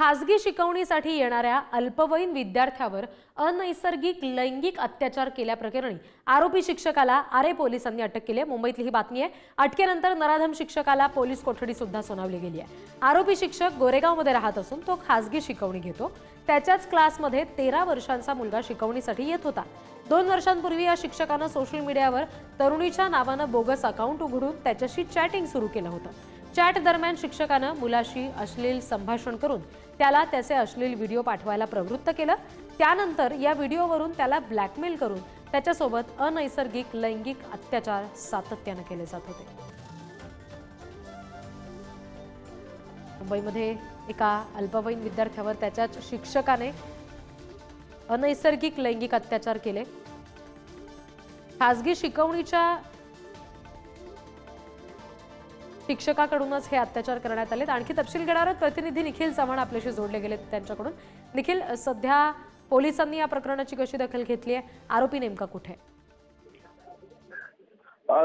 खासगी शिकवणीसाठी येणाऱ्या अल्पवयीन विद्यार्थ्यावर अनैसर्गिक लैंगिक अत्याचार केल्याप्रकरणी आरोपी शिक्षकाला आरे पोलिसांनी अटक केली आहे. मुंबईतली ही बातमी आहे. अटकेनंतर नराधम शिक्षकाला पोलीस कोठडी सुद्धा सुनावली गेली आहे. आरोपी शिक्षक गोरेगावमध्ये राहत असून तो खासगी शिकवणी घेतो. त्याच्याच क्लासमध्ये तेरा वर्षांचा मुलगा शिकवणीसाठी येत होता. दोन वर्षांपूर्वी या शिक्षकानं सोशल मीडियावर तरुणीच्या नावानं बोगस अकाउंट उघडून त्याच्याशी चॅटिंग सुरू केलं होतं. चॅट दरम्यान शिक्षकानं मुलाशी अश्लील संभाषण करून त्याला त्याचे अश्लील व्हिडिओ पाठवायला प्रवृत्त केलं. त्यानंतर या व्हिडिओवरून त्याला ब्लॅकमेल करून त्याच्यासोबत अनैसर्गिक लैंगिक अत्याचार सातत्यानं केले जात होते. मुंबईमध्ये एका अल्पवयीन विद्यार्थ्यावर त्याच्याच शिक्षकाने अनैसर्गिक लैंगिक अत्याचार केले. खासगी शिकवणीच्या शिक्षकाकडूनच हे अत्याचार करण्यात आले आणखी तपशील घेणार प्रतिनिधी निखिल चव्हाण आपल्याशी जोडले गेले त्यांच्याकडून. निखिल सध्या पोलिसांनी या प्रकरणाची कशी दखल घेतली आहे? आरोपी नेमका कुठे? आहे?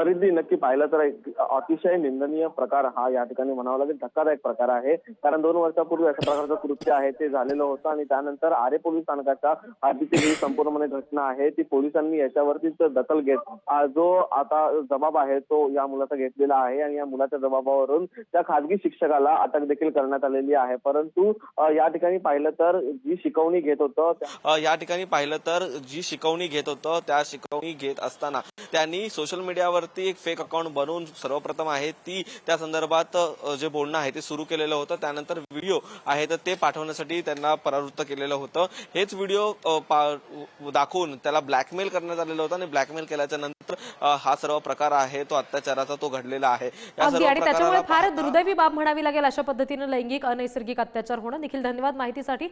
रिद्धी नक्की पाहिलं तर एक अतिशय निंदनीय प्रकार हा या ठिकाणी म्हणावा लागेल. धक्कादायक प्रकार आहे. कारण दोन वर्षापूर्वी अशा प्रकारचं कृत्य आहे ते झालेलं होतं आणि त्यानंतर आरे पोलीस स्थानकाच्या आधीची ही संपूर्णपणे घटना आहे ती पोलिसांनी याच्यावरतीच दखल घेत जो आता जबाब आहे तो या मुलाचा घेतलेला आहे आणि या मुलाच्या जबाबावरून त्या खाजगी शिक्षकाला अटक देखील करण्यात आलेली आहे. परंतु या ठिकाणी पाहिलं तर जी शिकवणी घेत होतं या ठिकाणी पाहिलं तर जी शिकवणी घेत होतं त्या शिकवणी घेत असताना त्यांनी सोशल मीडियावरती एक फेक अकाउंट बनवून सर्वप्रथम आहे ती त्या संदर्भात जे बोलणं आहे ते सुरू केलेलं होतं. त्यानंतर व्हिडिओ आहे तर ते पाठवण्यासाठी त्यांना परावृत्त केलेलं होतं. हेच व्हिडिओ दाखवून त्याला ब्लॅकमेल करण्यात आलेलं होतं आणि ब्लॅकमेल केल्याच्यानंतर हा सर्व प्रकार आहे तो अत्याचाराचा तो घडलेला आहे. आणि त्याच्यामुळे फार दुर्दैवी बाब म्हणावी लागेल अशा पद्धतीनं लैंगिक अनैसर्गिक अत्याचार होणं. निखिल धन्यवाद माहितीसाठी.